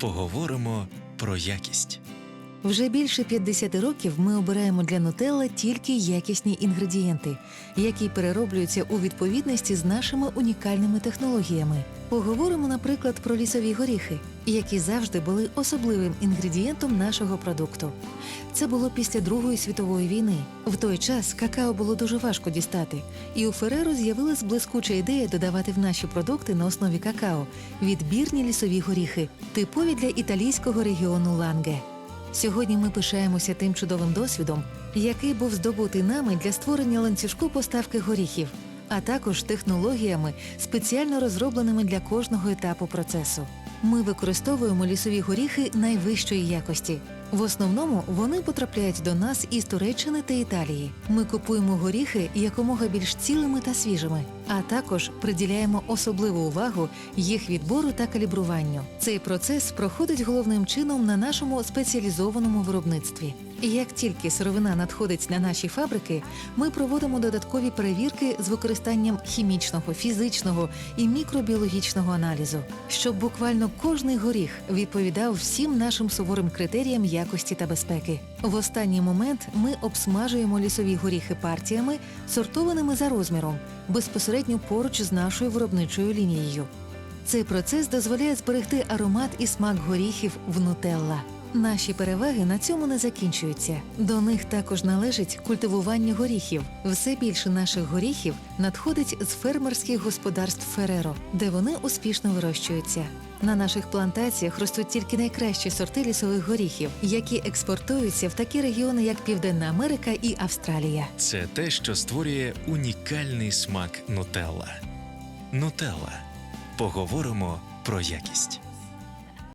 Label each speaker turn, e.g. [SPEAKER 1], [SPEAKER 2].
[SPEAKER 1] Поговоримо про якість.
[SPEAKER 2] Вже більше 50 років ми обираємо для нутелла тільки якісні інгредієнти, які перероблюються у відповідності з нашими унікальними технологіями. Поговоримо, наприклад, про лісові горіхи, які завжди були особливим інгредієнтом нашого продукту. Це було після Другої світової війни. В той час какао було дуже важко дістати, і у Фереро з'явилась блискуча ідея додавати в наші продукти на основі какао відбірні лісові горіхи, типові для італійського регіону Ланге. Сьогодні ми пишаємося тим чудовим досвідом, який був здобутий нами для створення ланцюжку поставки горіхів, а також технологіями, спеціально розробленими для кожного етапу процесу. Ми використовуємо лісові горіхи найвищої якості. В основному вони потрапляють до нас із Туреччини та Італії. Ми купуємо горіхи якомога більш цілими та свіжими, а також приділяємо особливу увагу їх відбору та калібруванню. Цей процес проходить головним чином на нашому спеціалізованому виробництві. Як тільки сировина надходить на наші фабрики, ми проводимо додаткові перевірки з використанням хімічного, фізичного і мікробіологічного аналізу, щоб буквально кожний горіх відповідав всім нашим суворим критеріям якості та безпеки. В останній момент ми обсмажуємо лісові горіхи партіями, сортованими за розміром, безпосередньо поруч з нашою виробничою лінією. Цей процес дозволяє зберегти аромат і смак горіхів в нутелла. Наші переваги на цьому не закінчуються. До них також належить культивування горіхів. Все більше наших горіхів надходить з фермерських господарств Фереро, де вони успішно вирощуються. На наших плантаціях ростуть тільки найкращі сорти лісових горіхів, які експортуються в такі регіони, як Південна Америка і Австралія.
[SPEAKER 1] Це те, що створює унікальний смак Нутелла. Нутелла. Поговоримо про якість.